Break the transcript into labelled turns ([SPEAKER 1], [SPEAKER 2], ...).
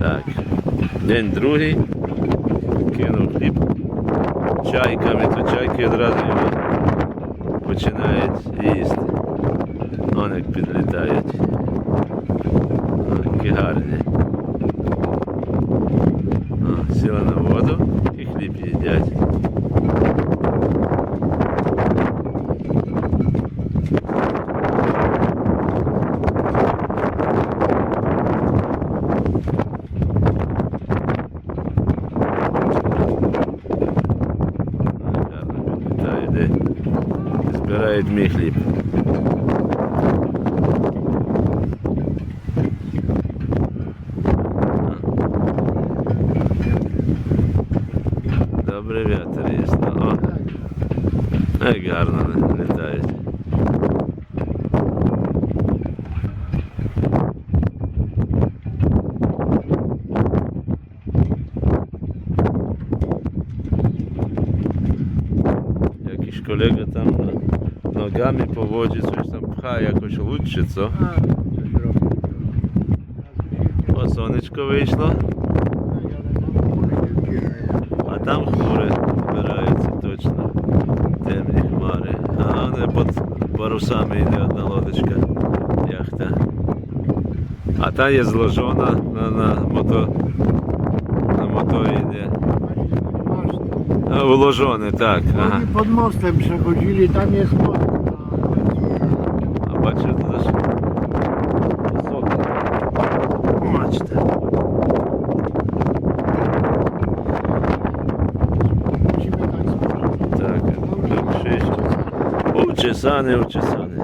[SPEAKER 1] Так. День другий. Кинув хліб чайками, то чайки одразу його починають їсти. Вони підлітають. О, Які гарні. О, сіли на воду і хліб їдять. Гарно підлітають, де збирають мій хліб. Добре вітер є. О, як гарно літають. Jakiś kolega tam no, nogami po wodzie coś tam pcha jakoś лучше, co?
[SPEAKER 2] А, coś robię.
[SPEAKER 1] O, сонечко вийшло, а там хмури збираються точно. Темні хмари. А вони під парусами йде одна лодочка, яхта. А та є зложена на, на мото. На моторі йде. Уложone, так. Ага.
[SPEAKER 2] Oni pod mostem przechodzili, tam jest most.
[SPEAKER 1] А бачите, це ж.
[SPEAKER 2] Musimy tak spojrzeć.
[SPEAKER 1] Так, там шість. Учесане, учесане.